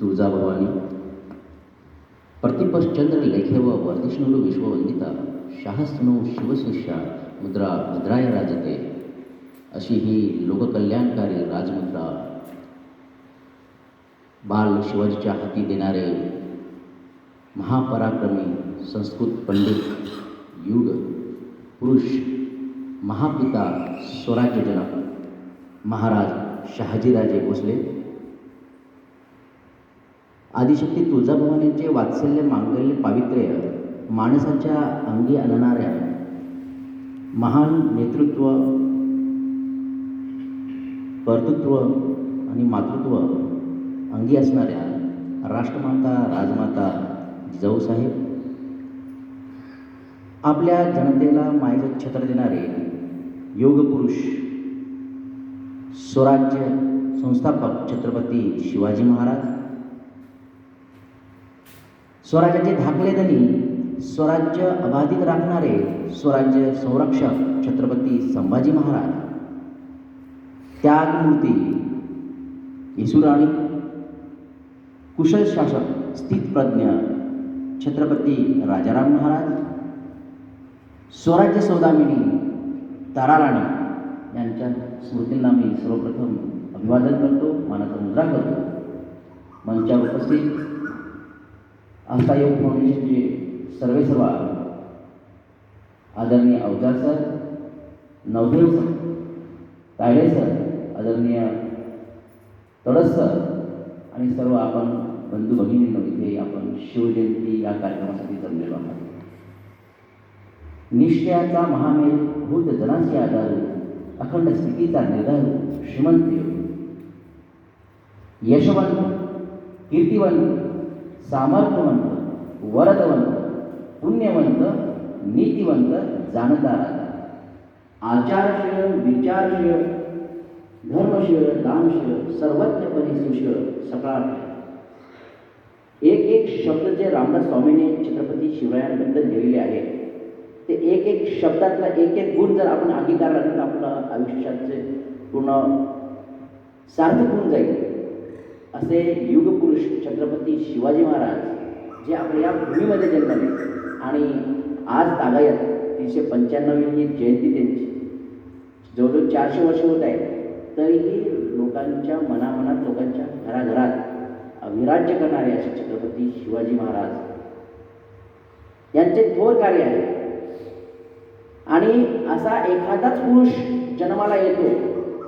तुळजाभवानी। प्रतिपश्चंद्र लेखेव वर्धिष्णुलु विश्ववंदिता शाहस्तनु शिवशिष्या, मुद्रा भद्राय राजते। अशी ही लोककल्याणकारी राजमुद्रा बाल शिवाजीच्या हाती देणारे महापराक्रमी संस्कृत पंडित, युग, पुरुष, महापिता स्वराज्यजनक महाराज शहाजीराजे भोसले आदिशक्ती तुळजाभवानींचे वात्सल्य मांगल्य पावित्र्य माणसाच्या अंगी आणणाऱ्या महान नेतृत्व कर्तृत्व आणि मातृत्व अंगी असणाऱ्या राष्ट्रमाता राजमाता जिजाऊसाहेब. आपल्या जनतेला मायेचं छत्र देणारे योगपुरुष स्वराज्य संस्थापक छत्रपती शिवाजी महाराज स्वराज्याचे धाकले धनी स्वराज्य अबाधित राखणारे स्वराज्य संरक्षक छत्रपती संभाजी महाराज. त्यागमूर्ती येसुराणी कुशल शासक स्थितप्रज्ञ छत्रपती राजाराम महाराज स्वराज्य सौदामिनी ताराराणी यांच्या स्मृतींना मी सर्वप्रथम अभिवादन करतो मानाचा मुद्रा करतो. मंचावर उपस्थित आस्था योग फाउंडेशनचे सर्वे सर्व आदरणीय Avjar sir Navdev sir Tayde sir आदरणीय तडस सर आणि सर्व आपण बंधू भगिनींनो इथे आपण शिवजयंती या कार्यक्रमासाठी जमलेलो आहोत. निश्चयाचा महामेल भूत जनाचे आधार अखंड स्थितीचा निर्धार श्रीमंत योग यशवंत कीर्तिवंत सामर्थ्यवंत वरदवंत पुण्यवंत नीतिवंत जाणदार. आचारशील विचारशील धर्मशील दानशील सर्वज्ञपणे सुशील सकाळ. एक एक शब्द जे रामदास स्वामीने छत्रपती शिवरायांबद्दल लिहिलेले आहे ते एक एक शब्दातला एक एक गुण जर आपण अंगीकारला तर आपलं आयुष्याचे पूर्ण सार्थक होऊन जाईल असे युगपुरुष छत्रपती शिवाजी महाराज जे आपल्या या भूमीमध्ये जन्मले आणि आज तागायत तीनशे पंच्याण्णवी जयंती त्यांची. जवळजवळ चारशे वर्ष होत आहे तरीही लोकांच्या मनामनात लोकांच्या घराघरात विराज्य करणारे असे छत्रपती शिवाजी महाराज. यांचे थोर कार्य आहे. आणि असा एखादाच पुरुष जन्माला येतो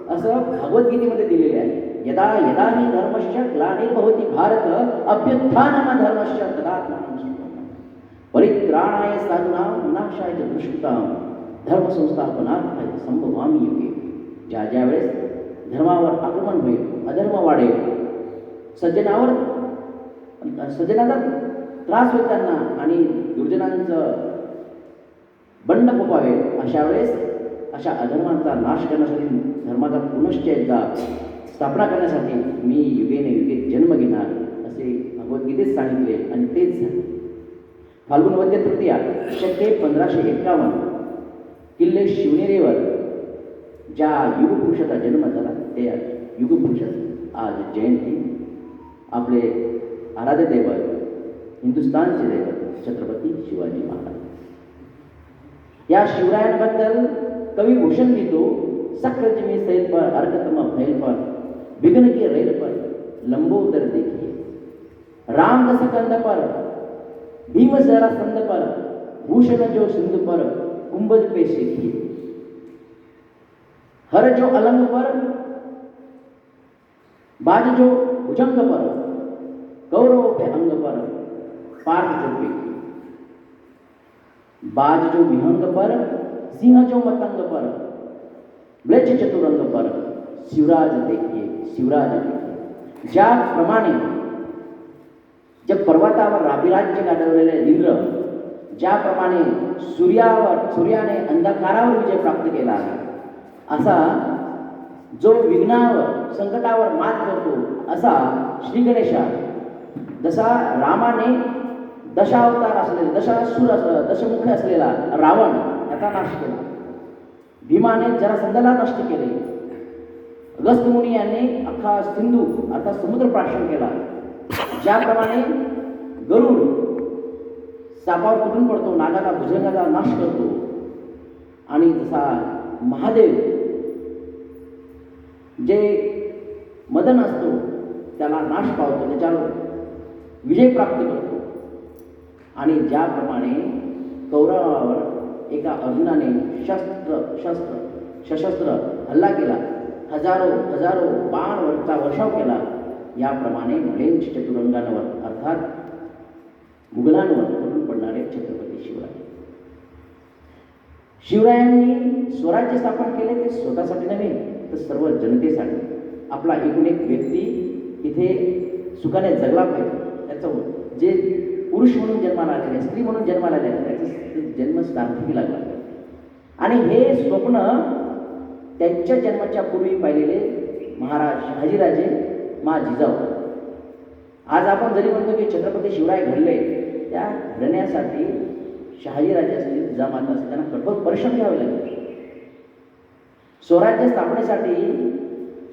असं भगवद्गीतेमध्ये दिलेले आहे. यदा यदा हि धर्मश्च ग्लानिर्भवती भारत अभ्युत्थानम धर्मश्च तदात्मानं परित्राणाय साधूनां विनाशाय च दुष्कृतां धर्मसंस्थापनार्थाय संभवामी युगे। ज्या ज्या वेळेस धर्मावर आक्रमण होईल अधर्म वाढेल सज्जनावर सज्जनाचा त्रास होईल त्यांना आणि दुर्जनांचं बंड फोपावे अशा वेळेस अशा अधर्मांचा नाश करण्यासाठी धर्माचा पुनश्च एकदा स्थापना करण्यासाठी मी युगेने युगे जन्म घेणार असे भगवद्गीतेत सांगितले आणि तेच झाले. फाल्गुन वद्य तृतीया शके पंधराशे एक्कावन्न किल्ले शिवनेरीवर ज्या युगपुरुषाचा जन्म झाला ते युगपुरुषाचं आज जयंती. आपले आराध्य दैवत हिंदुस्थानचे दैवत छत्रपती शिवाजी महाराज. या शिवरायांबद्दल कवी भूषण लिहितो सक्रज मी सैल पर अर्कतम फैल पर विघ्न के रेल पर लंबोदर देखिए। राम दस कंद पर भीम जरा संद पर भूषण जो सिंधु पर कुंभज पे शेखिए हर जो अलंग पर, बाज जो भुजंग पर गौरव पे अंग पर, पार्थ जो पे बाज जो विहंग पर, सिंह जो मतंग पर ब्लेच चतुरंग पर शिवराज देखिए शिवराज देखिए ज्याप्रमाणे ज्या पर्वतावर राबिराज्य गाजवलेले इंद्र ज्याप्रमाणे सूर्यावर सूर्याने अंधकारावर विजय प्राप्त केला आहे असा जो विघ्नावर संकटावर मात करतो असा श्री गणेशा जसा रामाने दशावतार असलेला दशासूर अस दशमुख असलेला रावण याचा नाश केला भीमाने जरासंधाला नष्ट केले अगस्त यांनी अख्खा सिंधू अर्थात समुद्र प्राशन केला. ज्याप्रमाणे गरुड सापावर कुठून पडतो नागाला भुजंगाला नाश करतो आणि जसा महादेव जे मदन असतो त्याला नाश पावतो त्याच्यावर विजय प्राप्त करतो. आणि ज्याप्रमाणे कौरवावर एका अर्जुनाने शस्त्र शस्त्र सशस्त्र हल्ला केला हजारो हजारो बाणवरचा वर्षाव केला. याप्रमाणे म्लेंछ चतुरंगांवर अर्थात मुघलांवर पडून पडणारे छत्रपती शिवराय. शिवरायांनी स्वराज्य स्थापन केले ते स्वतःसाठी नव्हे तर सर्व जनतेसाठी. आपला एकूण एक व्यक्ती इथे सुखाने जगला पाहिजे. त्याचं जे पुरुष म्हणून जन्माला आलेले आहे, स्त्री म्हणून जन्माला आलेले त्याचं जन्म सार्थकी लागला. पाहिजे. आणि हे स्वप्न त्यांच्या जन्माच्या पूर्वी पाहिलेले महाराज शहाजीराजे मा जिजाऊ. आज आपण जरी म्हणतो की छत्रपती शिवराय घडले त्या घडण्यासाठी शहाजीराजे असतील जिजामाता असतील त्यांना कठोर परिश्रम घ्यावे लागले. स्वराज्य स्थापनेसाठी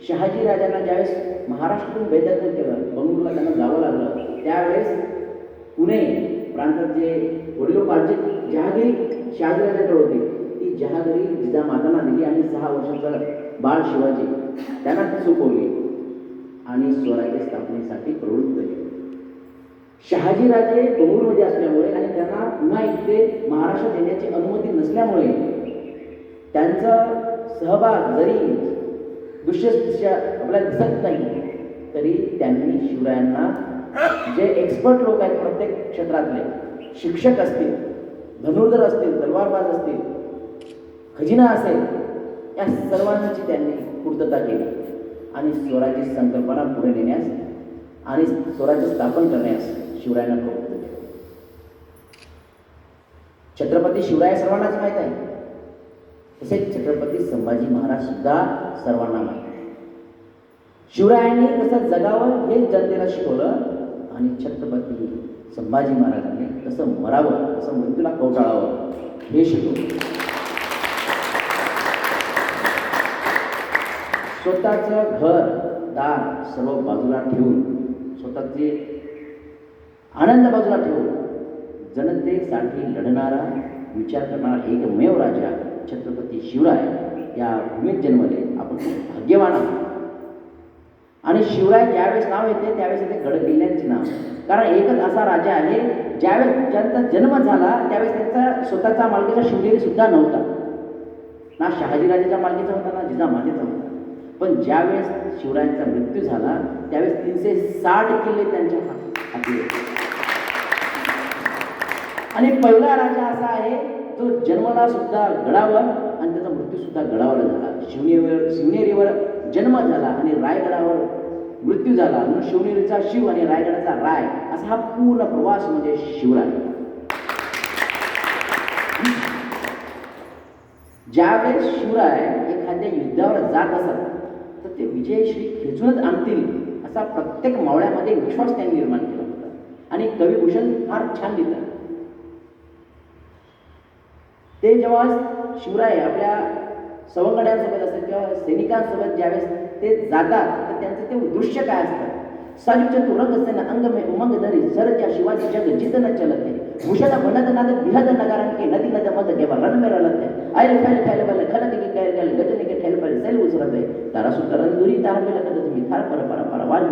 शहाजीराजांना ज्यावेळेस महाराष्ट्रातून बेदखल केलं बंगळूरला त्यांना जावं लागलं त्यावेळेस पुणे प्रांतात जे वडिलोपार्जित जहागिरी शहाजीराजाकडे होते. ती जिजा मातांना दिली आणि सहा वर्षाचा बाळ शिवाजी त्यांना ती सोपवली आणि स्वराज्य स्थापनेसाठी प्रवृत्त केले. शहाजीराजे बहुरमध्ये असल्यामुळे आणि त्यांना पुन्हा इथे महाराष्ट्रात येण्याची अनुमती नसल्यामुळे त्यांचा सहभाग जरी दृश्यदृश्या आपल्याला दिसत नाही तरी त्यांनी शिवरायांना जे एक्सपर्ट लोक आहेत प्रत्येक क्षेत्रातले शिक्षक असतील धनुर्धर असतील तलवारबाज असतील खजिना असेल या सर्वांची त्यांनी पूर्तता केली. आणि स्वराज्य संकल्पना पुढे नेण्यास आणि स्वराज्य स्थापन करण्यास शिवरायांना प्रवृत्त केले. छत्रपती शिवराय सर्वांनाच माहीत आहे. तसेच छत्रपती संभाजी महाराज सुद्धा सर्वांना माहीत आहे. शिवरायांनी कसं जगावं हे जनतेला शिकवलं आणि छत्रपती संभाजी महाराजांनी कसं मरावं कसं मृत्यूला कवटाळावं हे शिकवलं. स्वतःचं घर दार सर्व बाजूला ठेवून स्वतःचे आनंद बाजूला ठेवून जनतेसाठी लढणारा विचार करणारा एकमेव राजा छत्रपती शिवराय या भूमीत जन्मले. आपण भाग्यवान आहोत. आणि शिवराय ज्यावेळेस नाव येते त्यावेळेस येते गड किल्ल्यांचे नाव. कारण एकच असा राजा आहे ज्यावेळेस ज्यांचा जन्म झाला त्यावेळेस त्यांचा स्वतःचा मालकीचा शिवनेरी सुद्धा नव्हता. ना शहाजीराजेच्या मालकीचा होता ना जिजामातेचा होता. पण ज्यावेळेस शिवरायांचा मृत्यू झाला त्यावेळेस तीनशे साठ किल्ले त्यांच्या हाती आणि पहिला राजा असा आहे जो जन्मला सुद्धा गडावर आणि त्याचा मृत्यू सुद्धा गडावर झाला. शिवनेरीवर शिवनेरीवर जन्म झाला आणि रायगडावर मृत्यू झाला. म्हणून शिवनेरीचा शिव आणि रायगडाचा राय असा हा पूर्ण प्रवास म्हणजे शिवराय. ज्यावेळेस शिवराय एखाद्या युद्धावर जात असत ते विजयश्री खेचूनच आणतील असा प्रत्येक मावळ्यामध्ये विश्वास त्यांनी निर्माण केला होता. आणि कविभूषण फार छान लिहितात. ते जेव्हा शिवराय आपल्या सवंगड्यांसोबत असतात किंवा सैनिकांसोबत ज्यावेळेस ते जातात तर त्यांचं ते दृश्य काय असतं? साजूच्या तुरंग सेना अंग में उमंग धरी सरच्या शिवाजी जग जितन चलत है भूषण भनद नाद बिहद नगारन के नदी नद मद देवा रण में रलत है आयल फैल फैल बल खलक की कैल गल गजन के सेल उसरत आहे. तारा सुतरन दुरी तार में लगत तुम्ही थार पर परा परा वाज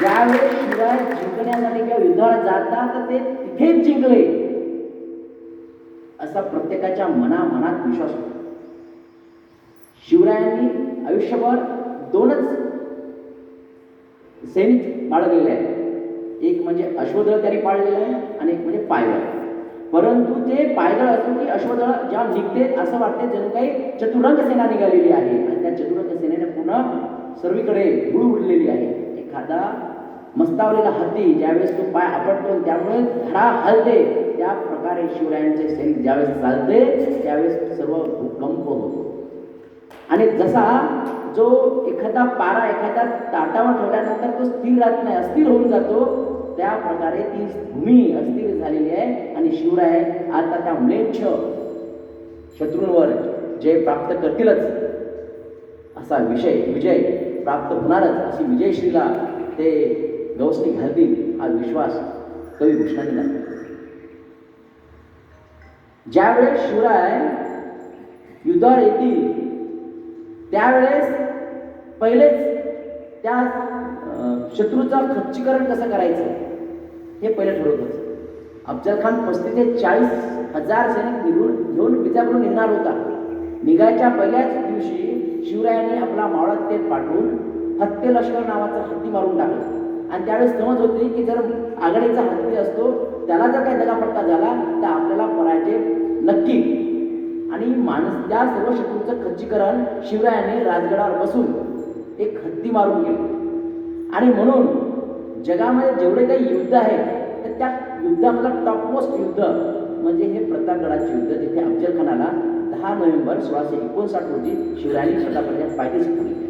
ज्यावेळेस शिवाय जिंकण्यासाठी किंवा युद्धाला जातात तर ते तिथेच जिंकले. असा प्रत्येकाच्या मनामनात विश्वास होता. शिवरायांनी आयुष्यभर दोनच सैनिक बाळगलेले आहेत. एक म्हणजे अश्वदळ त्यांनी पाळलेलं आहे आणि एक म्हणजे पायवळ परंतु ते पायदळ असून की अश्वदळ ज्या निघते असं वाटते जणू काही चतुरंग सेना निघालेली आहे. आणि त्या चतुरंग सेनेने पुन्हा सर्वीकडे गुळ उडलेली आहे. एखादा मस्तावलेला हत्ती ज्यावेळेस तो पाय आपटतो त्यामुळे धडा हलते त्या प्रकारे शिवरायांचे सैनिक ज्यावेळेस चालते त्यावेळेस सर्व भूकंप होतो. आणि जसा जो एखादा पारा एखाद्या ताटावर ठेवल्यानंतर तो स्थिर राहत नाही अस्थिर होऊन जातो त्या प्रकारे ती भूमी अस्थिर झालेली आहे आणि शिवराय आता त्या म्लेच्छ शत्रूंवर जय प्राप्त करतीलच. असा विषय विजय प्राप्त होणारच. अशी विजयश्रीला ते गवसणी घालतील हा विश्वास कवी भूषणाने दाखवला ज्यावेळेस शिवराय युद्धावर येतील त्यावेळेस पहिलेच त्या शत्रूचं खच्चीकरण कसं करायचं? हे पहिलं ठरवत होतं अफजल खान पस्तीस ते चाळीस हजार सैनिक निघून घेऊन बिजापूर निघणार होता. निघायच्या पहिल्याच दिवशी शिवरायांनी आपला मावळा तेल पाठवून हत्ते लष्कर नावाचा हत्ती मारून टाकलं. आणि त्यावेळेस समज होती की जर आघाडीचा हत्ती असतो त्याला जर काही दगापट्टा झाला तर आपल्याला पराजय नक्की. आणि माणस त्या सर्व शत्रूचं खच्चीकरण शिवरायाने राजगडावर बसून एक हत्ती मारून गेलं आणि म्हणून जगामध्ये जेवढे काही युद्ध आहेत तर त्या युद्धामधलं टॉपमोस्ट युद्ध म्हणजे हे प्रतापगडाचे युद्ध जिथे अफजल खानाला दहा नोव्हेंबर सोळाशे एकोणसाठ रोजी शिवरायांनी प्रतापगडच्या पायथ्याशी सांगितले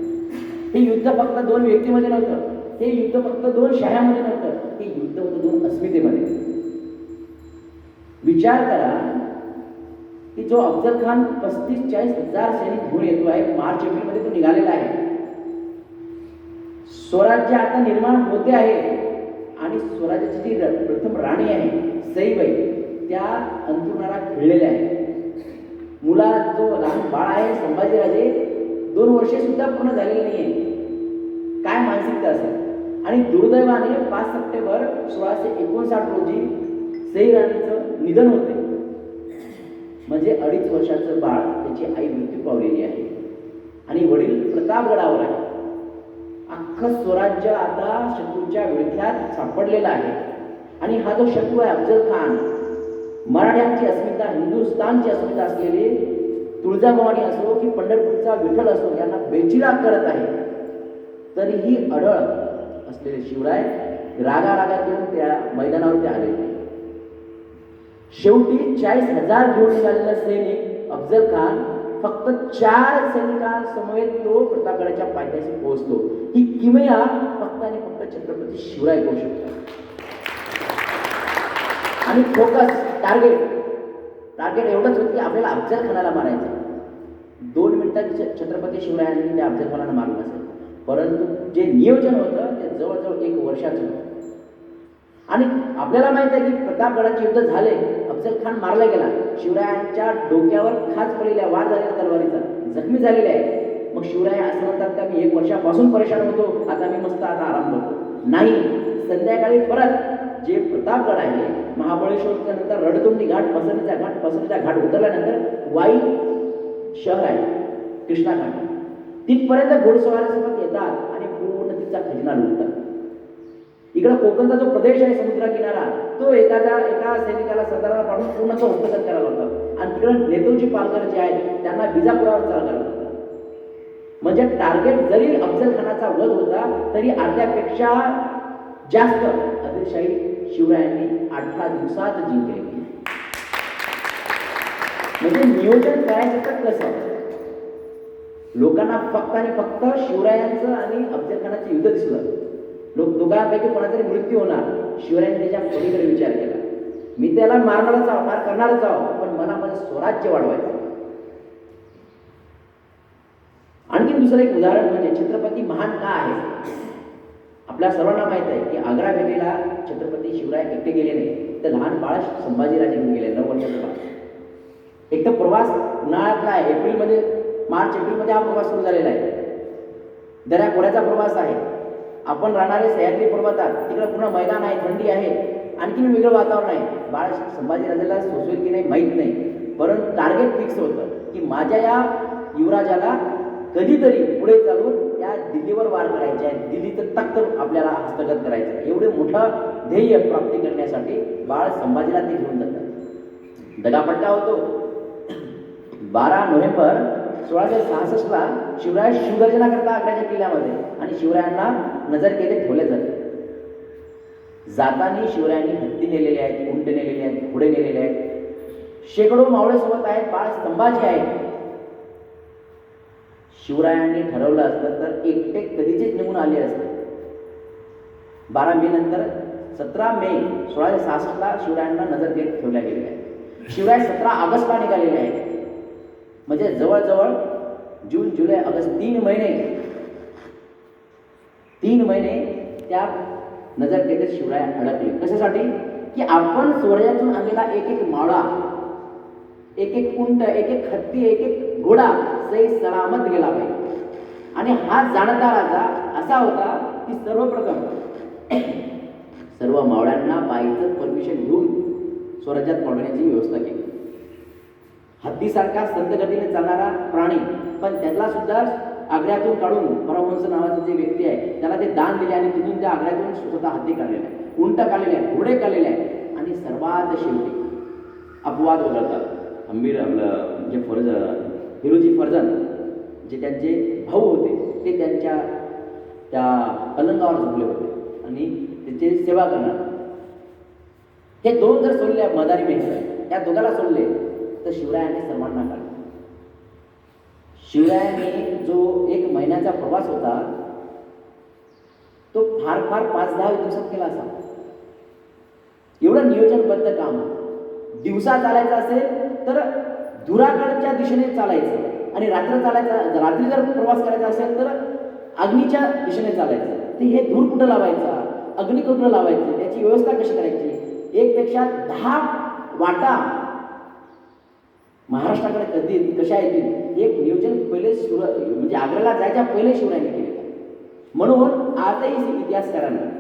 हे युद्ध फक्त दोन व्यक्तीमध्ये नव्हतं हे युद्ध फक्त दोन शहरामध्ये नव्हतं हे युद्ध होतं दोन अस्मितेमध्ये. विचार करा की जो अफजल खान पस्तीस चाळीस हजार सैनिक घेऊन येतो आहे मार्च एप्रिलमध्ये तो निघालेला आहे स्वराज्य आता निर्माण होते आहे. आणि स्वराज्याची जी र- प्रथम राणी आहे सईबाई त्या अंतरुणाला खिळलेल्या आहेत. मुला जो लहान बाळ आहे संभाजीराजे दोन वर्षे सुद्धा पूर्ण नाही आहेत काय मानसिकता असेल? आणि दुर्दैवाने पाच सप्टेंबर सोळाशे एकोणसाठ रोजी सई राणीचं निधन होते. म्हणजे अडीच वर्षाचं बाळ त्याची आई मृत्यू पावलेली आहे. आणि वडील प्रतापगडावर आहे अख्खं स्वराज्य आता शत्रूच्या विळख्यात सापडलेला आहे. आणि हा जो शत्रू आहे अफजल खान मराठ्यांची अस्मिता हिंदुस्थानची अस्मिता असलेली तुळजाभवानी असो की पंढरपूरचा विठ्ठल असो यांना बेचिराग करत आहे. तरीही अडळ असलेले शिवराय रागा येऊन त्या मैदानावर आले. शेवटी चाळीस हजार घेऊन निघालेला सैनिक अफजल खान फक्त चार सैनिकांसमवेत तो प्रतापगडाच्या पायथ्याशी पोहोचतो. ही किमया फक्त आणि फक्त छत्रपती शिवराय करू शकतात. आणि फोकस टार्गेट. टार्गेट एवढंच होतं की आपल्याला अफजल खानाला मारायचं दोन मिनिटात छत्रपती शिवरायांनी त्या अफजल खानाला मारलं असेल परंतु जे नियोजन होतं ते जवळजवळ एक वर्षाचं होतं. आणि आपल्याला माहीत आहे की प्रतापगडाचे युद्ध झाले. अफजल खान मारला गेला. शिवरायांच्या डोक्यावर खास पडलेल्या वार झालेल्या तलवारीचा जखमी झालेला आहे मग शिवराय असं म्हणतात का मी एक वर्षापासून परेशान होतो आता मी मस्त आता आराम करतो? नाही. संध्याकाळी परत जे प्रतापगड आहे महाबळेश्वरच्या नंतर रडतुंडी घाट पसरणीचा घाट पसरणीचा घाट उतरल्यानंतर वाई शहर आहे कृष्णा घाट. तिथपर्यंत घोडसवारीसोबत येतात आणि पूर्ण तिचा खजिना लुटतात. इकडं कोकणचा जो प्रदेश आहे समुद्र किनारा तो एखाद्या एका सैनिकाला सरदाराला पाठवून पूर्णचा हस्तगत करायला होता आणि तिकडं नेतोजी पालकर जे आहेत त्यांना विजापुरावर चाल करायला होता म्हणजे टार्गेट जरी अफजल खानाचा वध होता तरी अर्ध्यापेक्षा जास्त आदिलशाही शिवरायांनी अठरा दिवसात जिंकले. म्हणजे नियोजन करायचं तर कसं? लोकांना फक्त आणि फक्त शिवरायांचं आणि अफजल खानाचं युद्ध दिसलं. लोक दोघांपैकी कोणातरी मृत्यू होणार. शिवरायांनी त्याच्या पलीकडे विचार केला. मी त्याला मारणारच आहो मार करणारच आहो पण मनामध्ये स्वराज्य वाढवायचं. आणखी दुसरं एक उदाहरण म्हणजे छत्रपती महान का आहे? आपल्या सर्वांना माहीत आहे की आग्रा भेटीला छत्रपती शिवराय एकटे गेले नाही. तर लहान बाळ संभाजीराजे घेऊन गेले नऊ वर्षाचं बाळ. एक तर प्रवास उन्हाळ्यातला आहे. एप्रिलमध्ये मार्च एप्रिलमध्ये हा प्रवास सुरू झालेला आहे. दऱ्या खोऱ्याचा प्रवास आहे. आपण राहणारे सह्याद्री पर्वतात तिकडे पूर्ण मैदान आहे थंडी आहे आणखीन वेगळं वातावरण आहे. बाळ संभाजीराजाला सोसवेल की नाही माहीत नाही. परंतु टार्गेट फिक्स होतं की माझ्या या युवराजाला कधीतरी पुढे चालून या दिल्लीवर वार करायचे आहे. दिल्लीचं तख्त आपल्याला हस्तगत करायचं आहे. एवढे मोठं ध्येय प्राप्ती करण्यासाठी बाळ संभाजीला ते घेऊन जातात. दगापट्टा होतो. बारा नोव्हेंबर सोळाशे सहासष्टला शिवराय शिवगर्जना करता आग्र्याच्या किल्ल्यामध्ये आणि शिवरायांना नजर केले ठेवले जाते जातानी शिवरायांनी हत्ती नेलेले आहेत उंट नेलेले आहेत घोडे नेलेले आहेत. शेकडो मावळे सोबत आहेत बाळ स्तंभाचे आहेत. शिवरायांनी ठरवलं असतं तर एकटे कधीचेच निघून आले असते. बारा मे नंतर सतरा मे सोळाशे सहासष्टला शिवरायांना नजर देत ठेवल्या गेलेल्या आहेत. शिवराय सतरा ऑगस्टला निघालेले आहेत. म्हणजे जवळजवळ जून जुलै ऑगस्ट तीन महिने. तीन महिने त्या नजरकेतेत शिवराय अडकले. कशासाठी? की आपण स्वर्गातून आणलेला एक एक मावळा एक एक उंट एक एक हत्ती एक एक घोडा सई सलामत गेला पाहिजे. आणि हा जाणता राजा असा होता की सर्वप्रथम सर्व मावळ्यांना बाईचं परमिशन घेऊन स्वराज्यात पडण्याची व्यवस्था केली. हत्तीसारखा संतगतीने चालणारा प्राणी. पण त्याला सुद्धा आग्र्यातून काढून परमहंस नावाचं जे व्यक्ती आहे त्याला ते दान दिले आणि तिथून त्या आग्र्यातून स्वतः हत्ती काढलेला आहे उंट काढलेले आहे घोडे काढलेले आहे आणि सर्वात शेवटी अपवाद वगळतात अंबीर आपलं जे फर्ज हिरोजी फर्जन जे त्यांचे भाऊ होते ते त्यांच्या त्या पलंगावर झोपले होते. आणि त्याची सेवा करणार. हे दोन जर सोडले मदारी मेहर या दोघाला सोडले तर शिवरायाने सन्मान काढला शिवरायाने जो एक महिन्याचा प्रवास होता तो फार फार पाच दहा दिवसात केला असा. एवढं नियोजनबद्ध काम. दिवसा चालायचं असेल तर धुराकडच्या दिशेने चालायचं. आणि रात्र चालायचा रात्री जर प्रवास करायचा असेल तर अग्नीच्या दिशेने चालायचं. ते हे धूर कुठं लावायचा? अग्नी कुठं लावायचं. त्याची व्यवस्था कशी करायची? एकपेक्षा दहा वाटा महाराष्ट्राकडे कधी कशा येतील एक नियोजन पहिले शिव म्हणजे आग्र्याला जायच्या पहिले शिवरायाने केलेलं म्हणून आजही इतिहासकारांना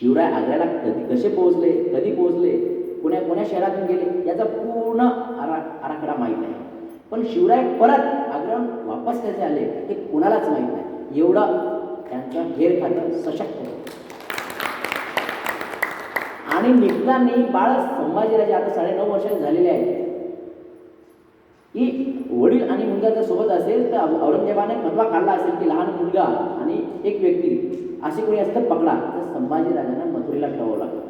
शिवराय आग्र्याला कधी कसे पोहोचले कधी पोहोचले कोण्या कोण्या शहरातून गेले याचा पूर्ण आरा आराखडा माहीत आहे. पण शिवराय परत आग्र्याहून वापस कसे आले हे कोणालाच माहीत नाही. एवढं त्यांचं हेर सशक्त होतं. आणि निघताना बाळ संभाजीराजे आता साडेनऊ वर्षाचे झालेले आहेत की वडील आणि मुलगा जर सोबत असेल तर औरंगजेबाने फतवा काढला असेल की लहान मुलगा आणि एक व्यक्ती असे कोणी असतं पकडा. तर संभाजीराजांना मथुरेला ठेवावं लागतं.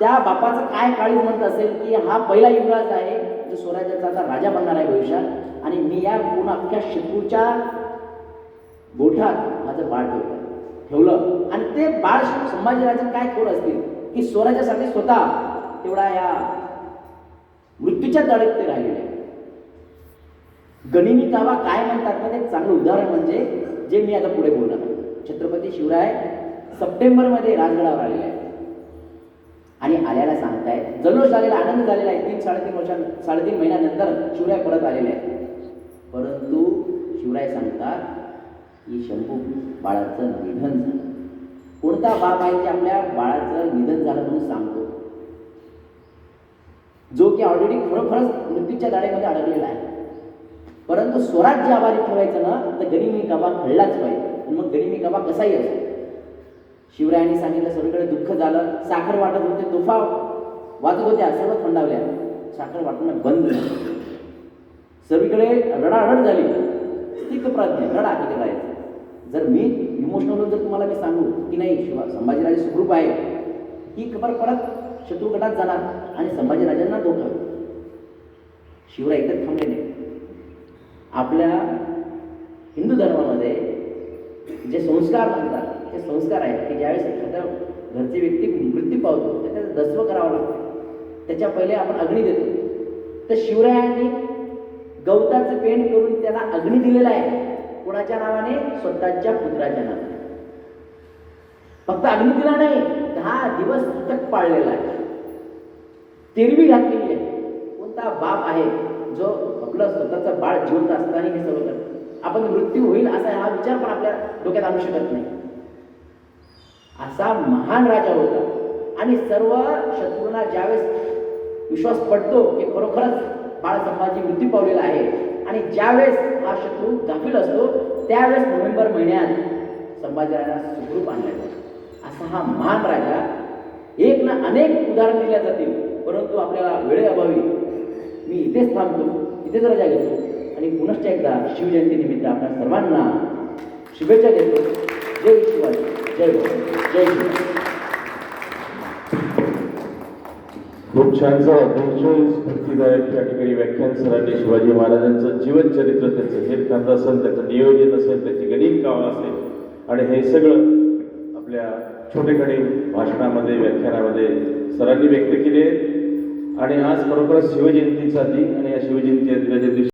त्या बापाचं काय काळी म्हणत असेल की हा पहिला युवराज आहे जो स्वराज्याचा आता राजा बनणार आहे भविष्यात. आणि मी या पूर्ण अख्ख्या शत्रूच्या गोठ्यात माझं बाळ ठेवलं. ठेवलं. आणि ते बाळ संभाजीराजे काय थोड असतील की स्वराज्यासाठी स्वतः तेवढा या मृत्यूच्या तळेत ते राहिले. आहे. कावा काय म्हणतात ना ते चांगलं उदाहरण म्हणजे जे मी आता पुढे बोलणार छत्रपती शिवराय सप्टेंबरमध्ये राजगडावर आलेले आहे आणि आल्याला सांगतायत जल्लोष झालेला आनंद झालेला आहे. तीन साडेतीन वर्षां साडेतीन महिन्यानंतर शिवराय परत आलेले आहेत. परंतु शिवराय सांगतात की शंभू बाळाचं निधन झालं. कोणता बाप आहे की आपल्या बाळाचं निधन झालं म्हणून सांगतो? जो की ऑलरेडी खरोखरच मृत्यूच्या दाढेमध्ये अडकलेला आहे. परंतु स्वराज्य आभारी ठेवायचं ना तर गनिमी गबा घडलाच पाहिजे. मग गनिमी गबा कसाही असतो शिवरायांनी सांगितलं सगळीकडे दुःख झालं. साखर वाटत होते तुफा वाजत होत्या सर्व थंडावल्या साखर वाटणं बंद झालं. सगळीकडे रडारड झाली. स्थित प्रज्ञ रडा किती करायचं जर मी इमोशनल जर तुम्हाला मी सांगू की नाही शिवा संभाजीराजे सुखरूप आहे ही खबर परत शत्रुगटात जाणार आणि संभाजीराजांना धोका. शिवराय इथं थांबले नाही आपल्या हिंदू धर्मामध्ये जे संस्कार म्हणतात ते संस्कार आहेत की ज्यावेळेस एखाद्या घरची व्यक्ती मृत्यू पावतो तर त्याचं दस्व करावं लागतं. त्याच्या पहिले आपण अग्नी देतो. तर शिवरायांनी गवताचं पेंट करून त्याला अग्नी दिलेला आहे. कोणाच्या नावाने? स्वतःच्या पुत्राच्या नावाने. फक्त अग्नी दिला नाही दहा दिवस तक पाळलेला आहे. तेरवी घातलेली आहे. कोणता बाप आहे जो आपलं स्वतःचं बाळ जिवंत असताना हे सर्व करतो? आपण मृत्यू होईल असा हा विचार पण आपल्या डोक्यात आणू शकत नाही. असा महान राजा होता. आणि सर्व शत्रूंना ज्यावेळेस विश्वास पडतो की खरोखरच बाळ संभाजी मृत्यू पावलेला आहे. आणि ज्यावेळेस हा शत्रू गाफील असतो त्यावेळेस नोव्हेंबर महिन्यात संभाजीराजा सुखरूप आणला जातो. असा हा महान राजा एक ना अनेक उदाहरण दिल्या जातील. परंतु आपल्याला वेळेअभावी मी इथेच थांबतो इथेच रजा घेतो आणि पुनश्च एकदा शिवजयंतीनिमित्त आपल्या सर्वांना शुभेच्छा देतो. जय शिवाजी जय जय शिवाजी. खूप छानसा अतिशय स्फूर्तीदायक या ठिकाणी व्याख्यान सरांनी शिवाजी महाराजांचं जीवनचरित्र त्याचं हेर असेल त्याचं नियोजन असेल त्याची गणित कावळ असेल आणि हे सगळं आपल्या छोटेखानी भाषणामध्ये व्याख्यानामध्ये सरांनी व्यक्त केले. आणि आज खरोखरच शिवजयंतीचा दिन आणि या शिवजयंती दिवशी